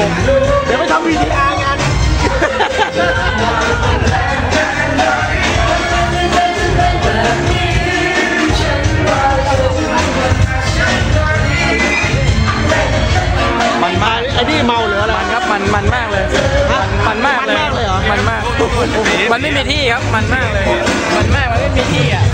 เดี๋ยวไปทำตลกเดี๋ยวไปทำวีดีอาร์งานมันมากไอ้นี่เมาหรืออะไรมันครับมันมันมากเลยมันมันมากเลยมันมากเลยเหรอมันมาก มันไม่มีที่ครับ มันมากเลย มันมากมันไม่มีที่อะ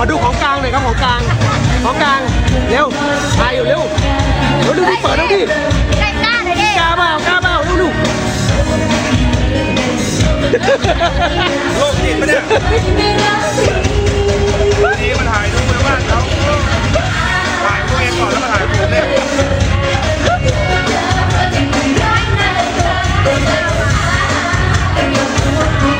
อดูขอดูของกลางหน่อยครับของกลาง ของกลาง เร็วถ่ายอยู่เร็วเร็วดูดิเปิดดูดิใกล้หน้าเลยดิกล้าเปล่ากล้าเปล่าดูดูโลกจิตปะเนี่ยนี่มันถ่ายรูปในบ้านเขาถ่ายตัวเองก่อนแล้วมาถ่ายผมเนี่ยยิ้มหวานเลย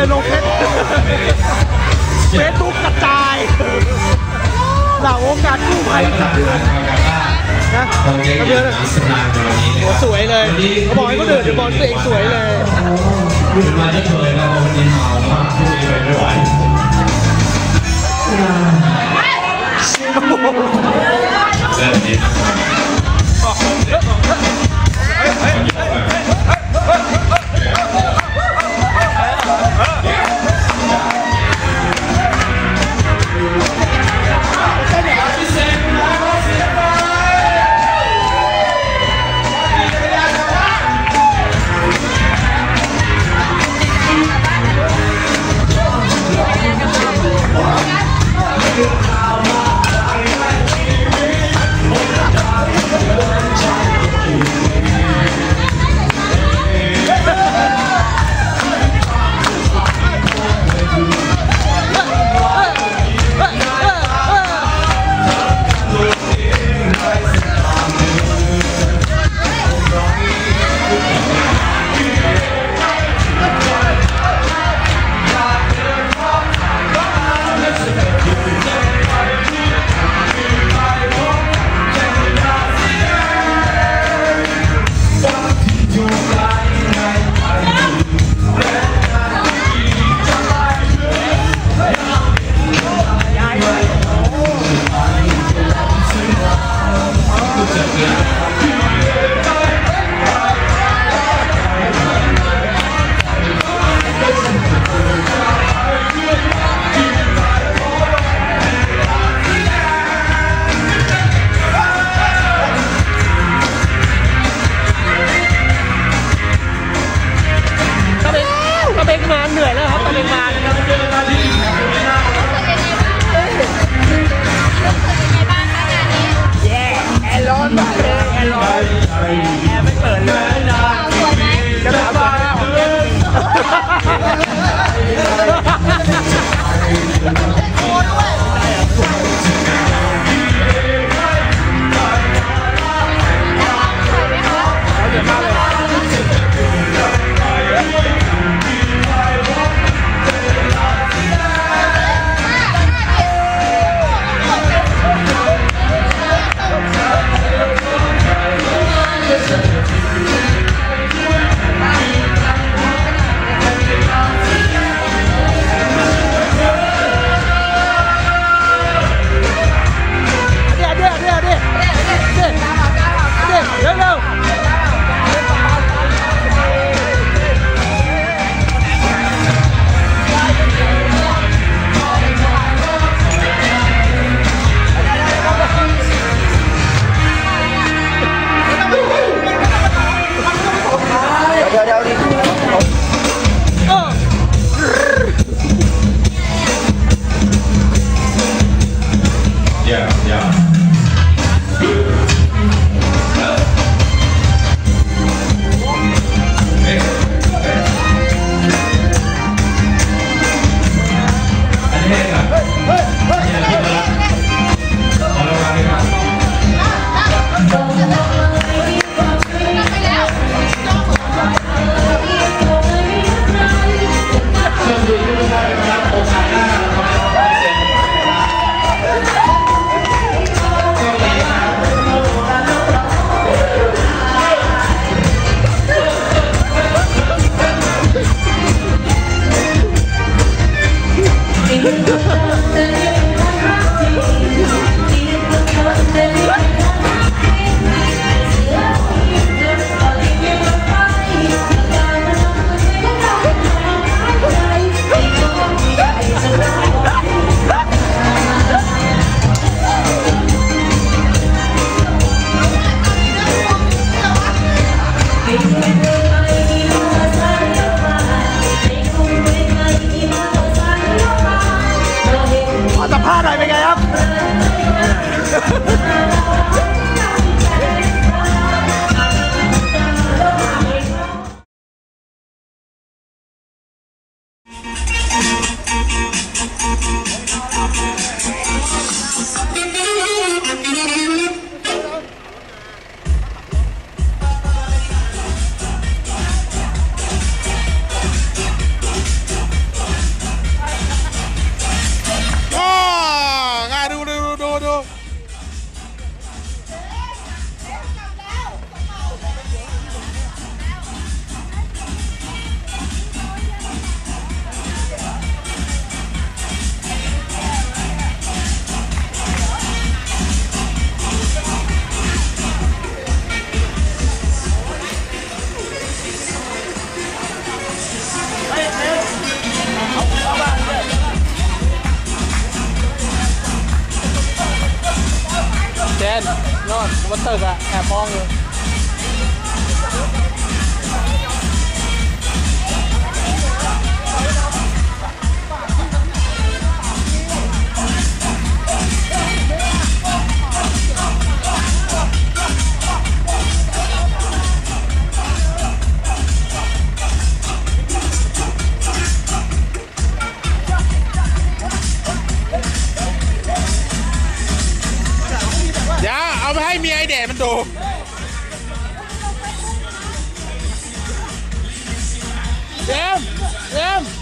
เลยลงเพชรเฟซบุ๊กกระจายเหล่าองค์การกู้ภัยนะสวยเลยบอกให้เคนอื่นเดี๋ยวบอกตัวเองสวยเลยมาได้เลยเราวันนี้เอามาว่ไไม่ไหวเริ่มดี นนอดนบนตึกอะแอบมองอยู่ เมียไอเดดมันดูเจมเจม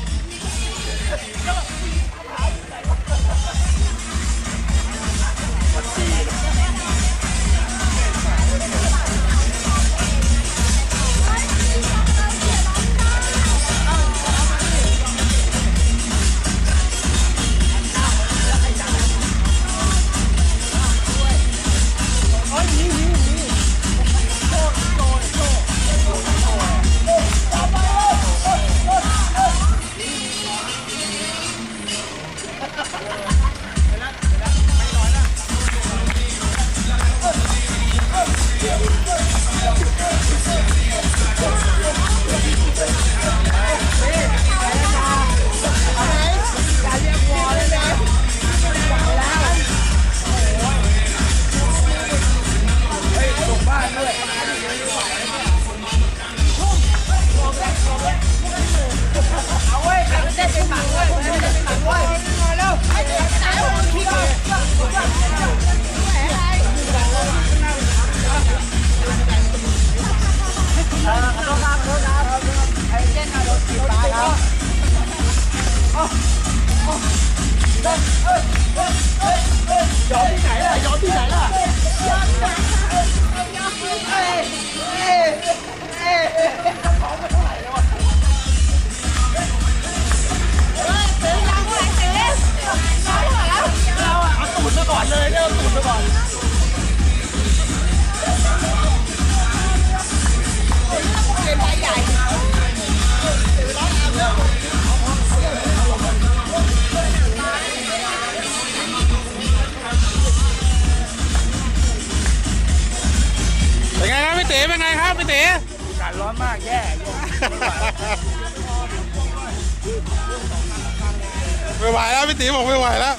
ารร้อนมากแย่ไม่ไหวแล้วพี่ตีบอกไม่ไหวแล้ว